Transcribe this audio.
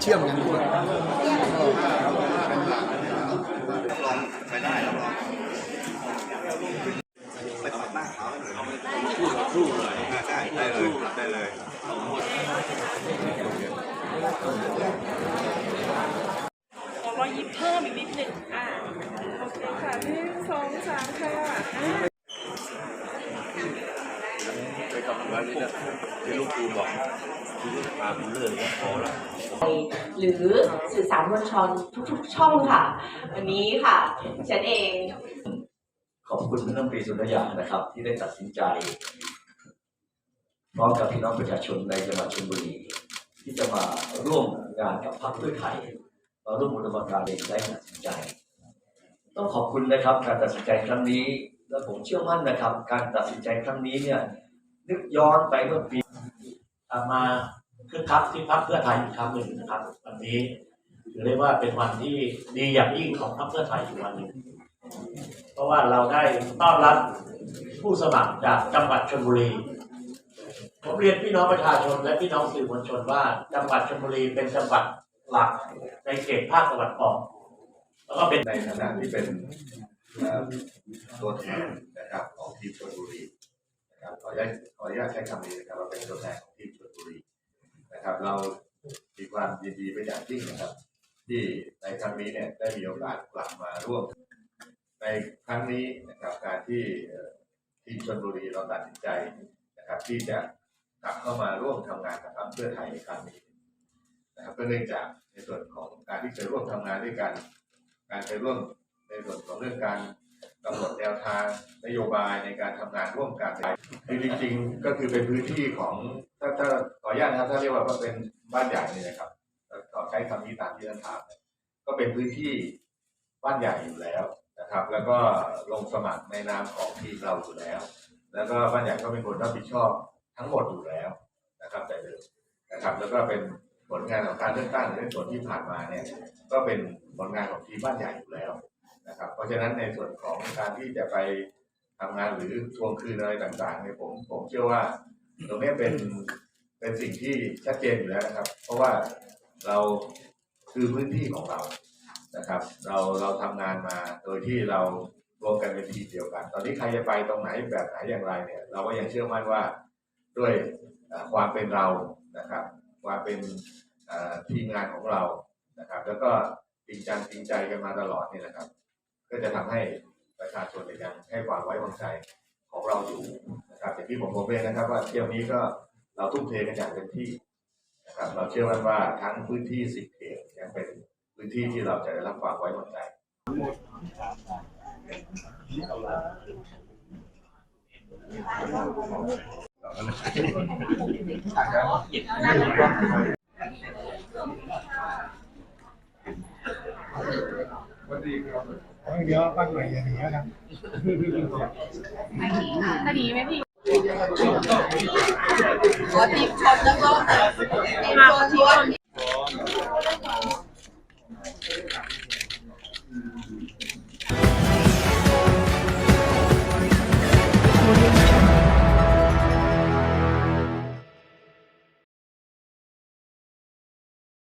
เชื่อมกัน ไปได้แล้วไปตัดหน้าขาวหน่อยคู่กับคู่เลยได้ได้เลยได้เลย ขอรอยยิ้มเพิ่มอีกนิดหนึ่งอ่าโอเคค่ะหนึ่งสองสามค่ะอ่า ไป กับร้านนี้นะที่ลูกครูบอกคือพาคุณเลิกก็พอแล้วหรือสื่อสารมวลชนทุกๆ ช่องค่ะ วันนี้ค่ะฉันเอง ขอบคุณท่านรัฐมนตรีสุรยานะครับ ที่ได้ตัดสินใจพร้อมกับพี่น้องประชาชนในจังหวัดชลบุรีที่จะมาร่วมงานกับพรรคเพื่อไทยมาร่วมอุดมการณ์ในได้ตัดสินใจ ต้องขอบคุณนะครับ การตัดสินใจครั้งนี้ และผมเชื่อมั่นนะครับ การตัดสินใจครั้งนี้เนี่ย นึกย้อนไปเมื่อปีมาคึกคักที่พักเพื่อไทยอีกครั้งหนึ่งนะครับ วันนี้ถือได้ว่าเป็นวันที่ดีอย่างยิ่งของพรรคเพื่อไทยอีกวันหนึ่งเพราะว่าเราได้ต้อนรับผู้สมัครจากจังหวัดชลบุรีผมเรียนพี่น้องประชาชนและพี่น้องสื่อมวลชนว่าจังหวัดชลบุรีเป็นจังหวัดหลักในเขตภาคตะวันออกแล้วก็เป็นในฐานะที่เป็นตัวแทนนะครับของทีมชลบุรี นะครับขออนุญาตขออนุญาตใช้คำนี้นะครับว่าเป็นตัวแทนของทีมชลบุรีนะครับ เรามีความยินดีเป็นอย่างยิ่งนะครับ ที่ในครั้งนี้เนี่ยได้มีโอกาสกลับมาร่วม ในครั้งนี้นะครับการที่ทีมชลบุรีเราตัดสินใจนะครับ ที่จะกลับเข้ามาร่วมทำงานกับพรรคเพื่อไทยในครั้งนี้นะครับก็เนื่องจากในส่วนของการที่เคยร่วมทำงานด้วยกัน การไปร่วมในส่วนของเรื่องการ กำหนดแนวทางนโยบายในการทำงานร่วมกันคือจริงๆ ก็คือเป็นพื้นที่ของถ้าถ้าขออนุญาตนะครับถ้าเรียกว่าว่าเป็นบ้านใหญ่เนี่ยนะครับขอใช้คำนี้ตามที่ท่านถามก็เป็นพื้นที่บ้านใหญ่อยู่แล้วนะครับ แล้วก็ลงสมัครในนามของทีมเราอยู่แล้ว แล้วก็บ้านใหญ่ก็เป็นคนรับผิดชอบทั้งหมดอยู่แล้วนะครับแต่เดิมนะครับ แล้วก็เป็นผลงานของการเลือกตั้งในส่วนที่ผ่านมาเนี่ย ก็เป็นผลงานของทีมบ้านใหญ่อยู่แล้ว นะครับ เพราะฉะนั้นในส่วนของการที่จะไปทำงานหรือทวงคืนอะไรต่างๆเนี่ยผมผมเชื่อว่าตรงนี้เป็นเป็นสิ่งที่ชัดเจนอยู่แล้วนะครับ เพราะว่าเราคือพื้นที่ของเรานะครับ เราเราทำงานมาโดยที่เรารวมกันเป็นทีมเดียวกัน ตอนนี้ใครจะไปตรงไหนแบบไหนอย่างไรเนี่ย เราก็ยังเชื่อมั่นว่าด้วยความเป็นเรานะครับความเป็นทีมงานของเรานะครับ แล้วก็จริงจังจริงใจกันมาตลอดนี่นะครับ ก็จะทำให้ประชาชนยังให้ความไว้วางใจของเราอยู่นะครับอย่างที่ผมบอกเรนนะครับ ว่าเที่ยวนี้ก็เราทุ่มเทกันอย่างเต็มที่นะครับ เราเชื่อมั่นว่าทั้งพื้นที่สิบเขตยังเป็นพื้นที่ที่เราจะได้รับความไว้วางใจ วัสเดี๋ยวฟังหน่อยอย่างนี้ครับตอนีไหมพี่ขอทีมชนแล้วก็ทีมชนทีมชน